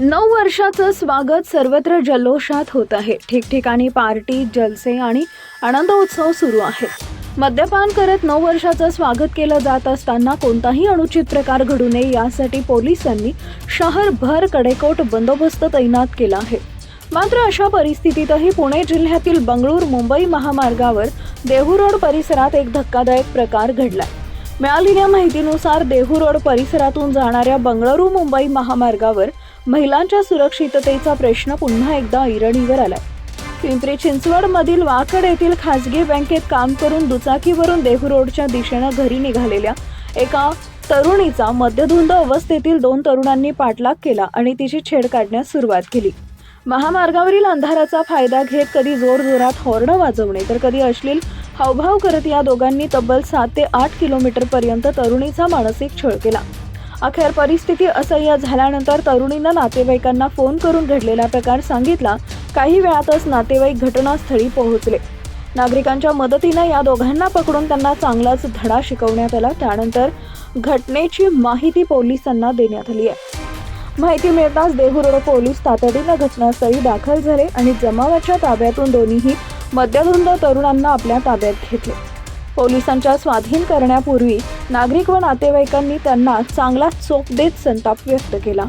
नऊ वर्षाचं स्वागत सर्वत्र जल्लोषात होत आहे. ठिकठिकाणी पार्टी जलसे आणि आनंद उत्सव सुरू आहेत. मद्यपान करत नऊ वर्षाचं स्वागत केलं जात असताना कोणताही अनुचित प्रकार घडू नये यासाठी पोलिसांनी शहरभर कडेकोट बंदोबस्त तैनात केला आहे. मात्र अशा परिस्थितीतही पुणे जिल्ह्यातील बंगळूर मुंबई महामार्गावर देहू रोड परिसरात एक धक्कादायक प्रकार घडलाय. मिळालेल्या माहितीनुसार देहू रोड परिसरातून जाणाऱ्या बंगळुरू मुंबई महामार्गावर महिलांच्या सुरक्षिततेचा प्रश्न पुन्हा एकदा ऐरणीवर आलाय. पिंपरी चिंचवड मधील वाकड येथील खासगी बँकेत काम करून दुचाकीवरून देहू रोडच्या दिशेनं घरी निघालेल्या एका तरुणीचा मद्यधुंद अवस्थेतील दोन तरुणांनी पाठलाग केला आणि तिची छेड काढण्यास सुरुवात केली. महामार्गावरील अंधाराचा फायदा घेत कधी जोरजोरात हॉर्न वाजवणे तर कधी अश्लील हावभाव करत या दोघांनी तब्बल सात ते आठ किलोमीटर पर्यंत तरुणीचा मानसिक छळ केला. अखेर परिस्थिती असह्य झाल्यानंतर तरुणीनं नातेवाईकांना फोन करून घडलेला प्रकार सांगितला. काही वेळातच नातेवाईक घटनास्थळी पोहोचले. नागरिकांच्या मदतीनं या दोघांना पकडून त्यांना चांगलाच धडा शिकवण्यात आला. त्यानंतर घटनेची माहिती पोलिसांना देण्यात आली आहे. माहिती मिळताच देहुरोड पोलीस तातडीनं घटनास्थळी दाखल झाले आणि जमावाच्या ताब्यातून दोन्हीही मद्यधुंद तरुणांना आपल्या ताब्यात घेतले. पोलिसांच्या स्वाधीन करण्यापूर्वी नागरिक व नातेवाईकांनी त्यांना चांगला चोप देत संताप व्यक्त केला.